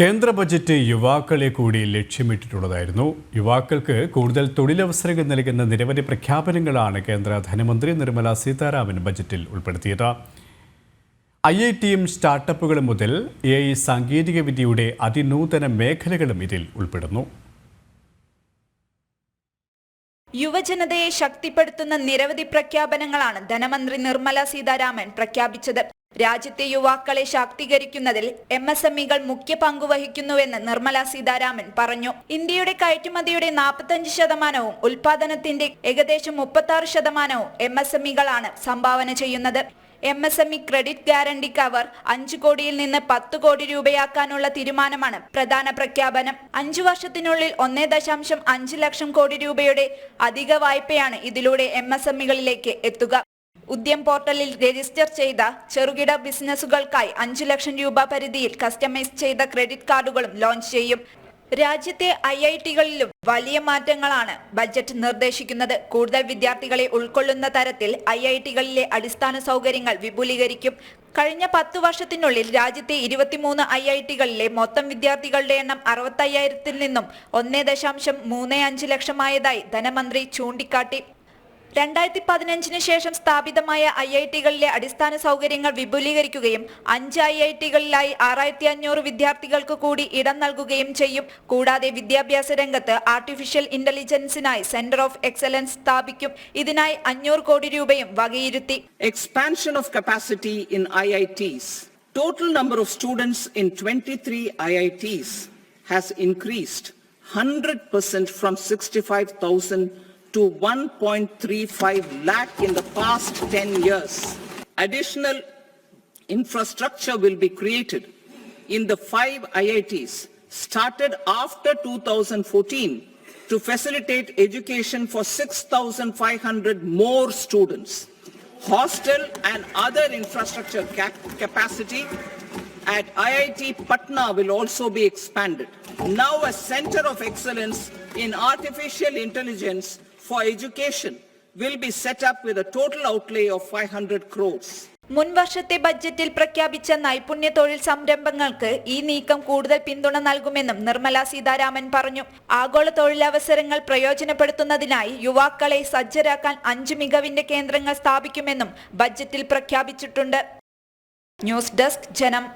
കേന്ദ്ര ബജറ്റ് യുവാക്കളെ കൂടി ലക്ഷ്യമിട്ടിട്ടുള്ളതായിരുന്നു. യുവാക്കൾക്ക് കൂടുതൽ തൊഴിലവസരങ്ങൾ നൽകുന്ന നിരവധി പ്രഖ്യാപനങ്ങളാണ് കേന്ദ്ര ധനമന്ത്രി നിർമ്മല സീതാരാമൻ ബജറ്റിൽ ഉൾപ്പെടുത്തിയത്. ഐ ഐ ടിയും സ്റ്റാർട്ടപ്പുകളും മുതൽ എ ഐ സാങ്കേതികവിദ്യയുടെ അതിനൂതന മേഖലകളും ഇതിൽ ഉൾപ്പെടുന്നു. യുവജനതയെ ശക്തിപ്പെടുത്തുന്ന നിരവധി പ്രഖ്യാപനങ്ങളാണ് ധനമന്ത്രി നിർമ്മല സീതാരാമൻ പ്രഖ്യാപിച്ചത്. രാജ്യത്തെ യുവാക്കളെ ശാക്തീകരിക്കുന്നതിൽ എം എസ് എം ഇകൾ മുഖ്യ പങ്കുവഹിക്കുന്നുവെന്ന് നിർമ്മല സീതാരാമൻ പറഞ്ഞു. ഇന്ത്യയുടെ കയറ്റുമതിയുടെ നാൽപ്പത്തഞ്ച് ശതമാനവും ഉൽപാദനത്തിന്റെ ഏകദേശം മുപ്പത്തി ആറ് ശതമാനവും എം എസ് എം ഇകളാണ് സംഭാവന ചെയ്യുന്നത്. M S M E credit guarantee cover അഞ്ചു കോടിയിൽ നിന്ന് പത്ത് കോടി രൂപയാക്കാനുള്ള തീരുമാനമാണ് പ്രധാന പ്രഖ്യാപനം. അഞ്ചു വർഷത്തിനുള്ളിൽ ഒന്നേ ദശാംശം അഞ്ച് ലക്ഷം കോടി രൂപയുടെ അധിക വായ്പയാണ് ഇതിലൂടെ എം എസ് എം ഇകളിലേക്ക് എത്തുക. ഉദ്യം പോർട്ടലിൽ രജിസ്റ്റർ ചെയ്ത ചെറുകിട ബിസിനസ്സുകൾക്കായി അഞ്ചു ലക്ഷം രൂപ പരിധിയിൽ കസ്റ്റമൈസ് ചെയ്ത ക്രെഡിറ്റ് കാർഡുകളും ലോഞ്ച് ചെയ്യും. രാജ്യത്തെ ഐ ഐ ടികളിലും വലിയ മാറ്റങ്ങളാണ് ബജറ്റ് നിർദ്ദേശിക്കുന്നത്. കൂടുതൽ വിദ്യാർത്ഥികളെ ഉൾക്കൊള്ളുന്ന തരത്തിൽ ഐ ഐ ടികളിലെ അടിസ്ഥാന സൗകര്യങ്ങൾ വിപുലീകരിക്കും. കഴിഞ്ഞ പത്തു വർഷത്തിനുള്ളിൽ രാജ്യത്തെ ഇരുപത്തിമൂന്ന് ഐ ഐ ടികളിലെ മൊത്തം വിദ്യാർത്ഥികളുടെ എണ്ണം അറുപത്തയ്യായിരത്തിൽ നിന്നും ഒന്നേ ദശാംശം മൂന്നേ അഞ്ച് ലക്ഷമായതായി ധനമന്ത്രി ചൂണ്ടിക്കാട്ടി. രണ്ടായിരത്തി പതിനഞ്ചിന് ശേഷം സ്ഥാപിതമായ ഐ ഐ ടികളിലെ അടിസ്ഥാന സൗകര്യങ്ങൾ വിപുലീകരിക്കുകയും അഞ്ച് ഐ ഐ ടികളിലായി ആറായിരത്തി അഞ്ഞൂറ് വിദ്യാർത്ഥികൾക്ക് കൂടി ഇടം നൽകുകയും ചെയ്യും. കൂടാതെ വിദ്യാഭ്യാസ രംഗത്ത് ആർട്ടിഫിഷ്യൽ ഇന്റലിജൻസിനായി സെന്റർ ഓഫ് എക്സലൻസ് സ്ഥാപിക്കും. ഇതിനായി അഞ്ഞൂറ് കോടി രൂപയും വകയിരുത്തി. Expansion of expansion of I in IITs. Total number of students in 23 IITs has increased 100% from 65,000 to 1.35 lakh in the past 10 years. Additional infrastructure will be created in the five IITs started after 2014 to facilitate education for 6,500 more students. Hostel and other infrastructure cap- capacity at IIT Patna will also be expanded. Now a center of excellence in artificial intelligence for education will be set up with a total outlay of 500 crores. മുൻ വർഷത്തെ ബജറ്റിൽ പ്രഖ്യാപിച്ച നൈപുണ്യ തൊഴിൽ സംരംഭങ്ങൾക്ക് ഈ നീക്കം കൂടുതൽ പിന്തുണ നൽകുമെന്നും നിർമ്മല സീതാരാമൻ പറഞ്ഞു. ആഗോള തൊഴിലവസരങ്ങൾ പ്രയോജനപ്പെടുത്തുന്നതിനായി യുവാക്കളെ സജ്ജരാക്കാൻ അഞ്ച് മികവിന്റെ കേന്ദ്രങ്ങൾ സ്ഥാപിക്കുമെന്നും ബജറ്റിൽ പ്രഖ്യാപിച്ചിട്ടുണ്ട്. ന്യൂസ് ഡെസ്ക് ജനം.